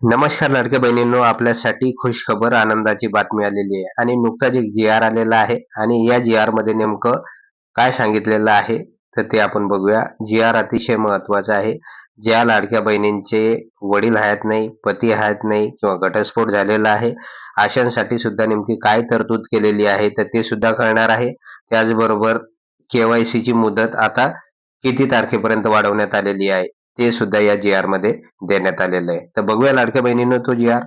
नमस्कार लाडक्या बहिणींनो आपल्यासाठी खुश खबर आनंदाची बातमी आलेली आहे. आणि नुकताच एक जी आर आलेला आहे. आणि या जी आरमध्ये नेमकं काय सांगितलेलं आहे तर ते आपण बघूया. जी आर अतिशय महत्त्वाचा आहे. ज्या लाडक्या बहिणींचे वडील आहेत नाही पती आहेत नाही किंवा घटस्फोट झालेला आहे अशांसाठी सुद्धा नेमकी काय तरतूद केलेली आहे तर ते सुद्धा कळणार आहे. त्याचबरोबर केवायसी ची मुदत आता किती तारखेपर्यंत वाढवण्यात आलेली आहे? ते सुद्धा या जी आरमध्ये देण्यात आलेलं आहे. तर बघूया लाडक्या बहिणीनं तो जी आर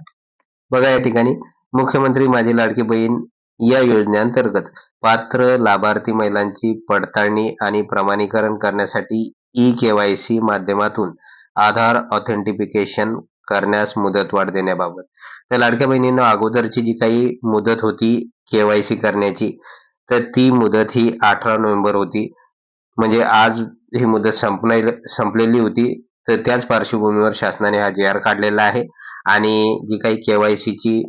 बघा या ठिकाणी मुख्यमंत्री माझी लाडकी बहीण या योजनेअंतर्गत पात्र लाभार्थी महिलांची पडताळणी आणि प्रमाणीकरण करण्यासाठी ई केवायसी माध्यमातून आधार ऑथेंटिफिकेशन करण्यास मुदतवाढ देण्याबाबत. तर लाडक्या बहिणींना अगोदरची जी काही मुदत होती केवायसी करण्याची तर ती मुदत ही अठरा नोव्हेंबर होती. म्हणजे आज ही मुदत संपणार संपलेली होती. तर त्याच पार्श्वभूमीवर शासनाने हा जे आर काढलेला आहे. आणि जी काही केवायसी ची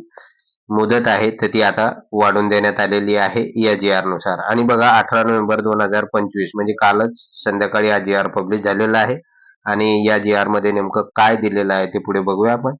मुदत आहे तर ती आता वाढून देण्यात आलेली आहे या जी आरनुसार. आणि बघा अठरा नोव्हेंबर दोन हजार पंचवीस म्हणजे कालच संध्याकाळी हा जी आर पब्लिश झालेला आहे. आणि या जी आरमध्ये नेमकं काय दिलेलं आहे ते पुढे बघूया आपण.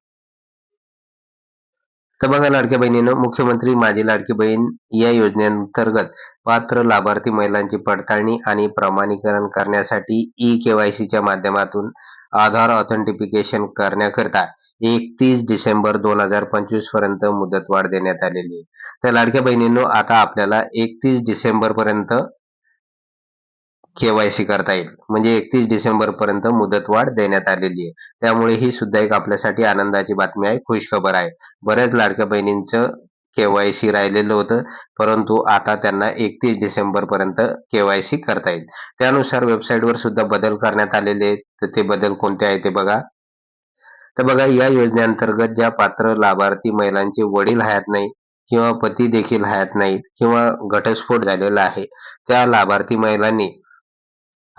तर बघा लाडक्या बहिणीनं मुख्यमंत्री माझी लाडकी बहीण या योजनेअंतर्गत पात्र लाभार्थी महिलांची पडताळणी आणि प्रमाणीकरण करण्यासाठी ई केवायसीच्या माध्यमातून आधार ऑथेंटिफिकेशन करण्याकरता एकतीस डिसेंबर दोन हजार पंचवीसपर्यंत मुदतवाढ देण्यात आलेली आहे. तर लाडक्या बहिणींनो आता आपल्याला एकतीस डिसेंबर पर्यंत केवायसी करता येईल. म्हणजे एकतीस डिसेंबर पर्यंत मुदतवाढ देण्यात आलेली आहे. त्यामुळे ही सुद्धा एक आपल्यासाठी आनंदाची बातमी आहे खुश खबर आहे. बऱ्याच लाडक्या बहिणींचं केवायसी राहिलेलं होतं. परंतु आता त्यांना एकतीस डिसेंबर पर्यंत केवायसी करता येईल. त्यानुसार वेबसाईटवर सुद्धा बदल करण्यात आलेले आहेत. तर ते बदल कोणते आहे ते बघा. तर बघा या योजनेअंतर्गत ज्या पात्र लाभार्थी महिलांचे वडील हयात नाही किंवा पती देखील हयात नाहीत किंवा घटस्फोट झालेला आहे त्या लाभार्थी महिलांनी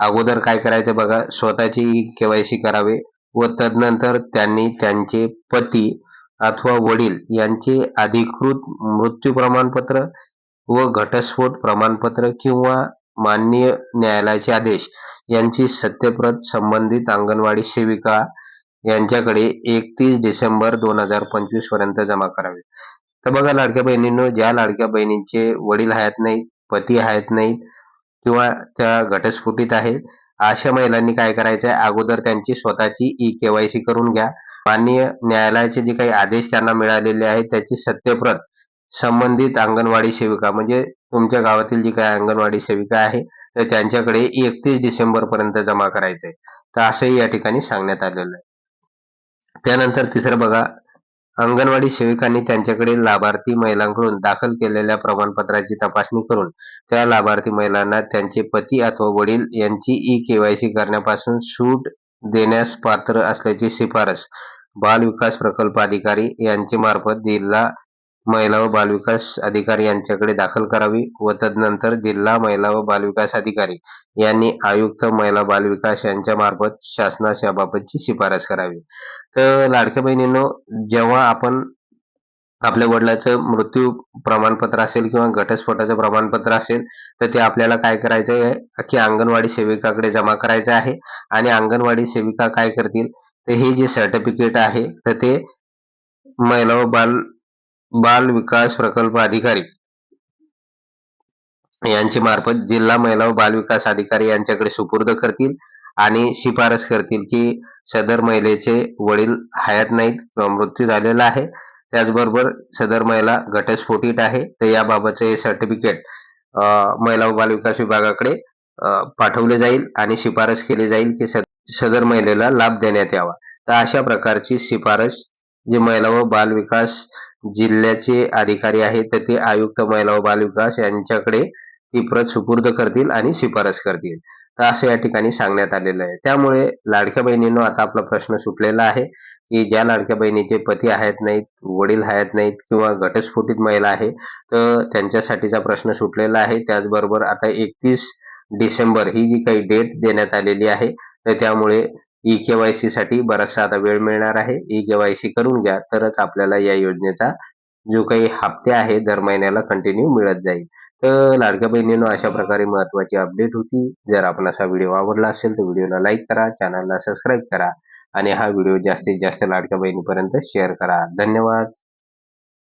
अगोदर काय करायचं बघा? स्वतःची केवायसी करावे व तदनंतर त्यांनी त्यांचे पती अथवा वडील यांचे अधिकृत मृत्यू प्रमाणपत्र व घटस्फोट प्रमाणपत्र किंवा माननीय न्यायालयाचे आदेश यांची सत्यप्रत संबंधित अंगणवाडी सेविका यांच्याकडे एकतीस डिसेंबर दोन हजार पंचवीसपर्यंत जमा करावे. तर बघा लाडक्या बहिणींनो ज्या लाडक्या बहिणींचे वडील आहेत नाहीत पती आहेत नाहीत किंवा त्या घटस्फोटीत आहेत अशा महिलांनी काय करायचं आहे अगोदर त्यांची स्वतःची ई केवायसी करून घ्या. माननीय न्यायालयाचे जे काही आदेश त्यांना मिळालेले आहेत त्याची सत्यप्रत संबंधित अंगणवाडी सेविका म्हणजे तुमच्या गावातील जी काही अंगणवाडी सेविका आहे तर त्यांच्याकडे एकतीस डिसेंबर पर्यंत जमा करायचंय. तर असंही या ठिकाणी सांगण्यात आलेलं आहे. त्यानंतर तिसरं बघा अंगणवाडी सेविकांनी त्यांच्याकडे लाभार्थी महिलांकडून दाखल केलेल्या प्रमाणपत्राची तपासणी करून त्या लाभार्थी महिलांना त्यांचे पती अथवा वडील यांची ई केवायसी करण्यापासून सूट देण्यास पात्र असल्याची शिफारस बाल विकास प्रकल्प अधिकारी यांचे मार्फत जिल्हा महिला व बालविकास अधिकारी यांच्याकडे दाखल करावी व तदनंतर जिल्हा महिला व बालविकास अधिकारी यांनी आयुक्त महिला बालविकास यांच्या मार्फत शासनास याबाबतची शिफारस करावी. तर लाडक्या बहिणींनो जेव्हा आपण आपल्या वडिलाचं मृत्यू प्रमाणपत्र असेल किंवा घटस्फोटाचं प्रमाणपत्र असेल तर ते आपल्याला काय करायचं आहे की अंगणवाडी सेविकाकडे जमा करायचं आहे आणि अंगणवाडी सेविका काय करतील? तर हे जे सर्टिफिकेट आहे तर ते महिला व बाल बाल विकास प्रकल्प अधिकारी यांचे मार्फत जिल्हा महिला व बाल विकास अधिकारी यांच्याकडे सुपूर्द करतील आणि शिफारस करतील की सदर महिलेचे वडील हयात नाहीत किंवा मृत्यू झालेला आहे. त्याचबरोबर सदर महिला घटस्फोटित आहे. तर याबाबतचे हे सर्टिफिकेट महिला व बाल विकास विभागाकडे पाठवले जाईल आणि शिफारस केली जाईल की सदर महिलेला लाभ देण्यात यावा. तर अशा प्रकारची शिफारस जे महिला व बाल विकास जिल्ह्याचे अधिकारी आहेत तर ते आयुक्त महिला व बाल विकास यांच्याकडे ती प्रत सुपूर्द करतील आणि शिफारस करतील. तर असं या ठिकाणी सांगण्यात आलेलं आहे. त्यामुळे लाडक्या बहिणींनो आता आपला प्रश्न सुटलेला आहे की ज्या लाडक्या बहिणीचे पती आहेत नाहीत वडील आहेत नाहीत किंवा घटस्फोटित महिला आहे तर त्यांच्यासाठीचा प्रश्न सुटलेला आहे. त्याचबरोबर आता एकतीस डिसेंबर ही जी काही डेट देण्यात आलेली आहे तर त्यामुळे ई केवायसी साठी बराचसा आता वेळ मिळणार आहे. ई केवायसी करून घ्या तरच आपल्याला या योजनेचा जो काही हप्ते आहे दर महिन्याला कंटिन्यू मिळत जाईल. तर लाडक्या बहिणीनं अशा प्रकारे महत्वाची अपडेट होती. जर आपण असा व्हिडिओ आवडला असेल तर व्हिडिओला लाईक करा चॅनलला सबस्क्राईब करा आणि हा व्हिडिओ जास्तीत जास्त लाडक्या बहिणीपर्यंत शेअर करा. धन्यवाद.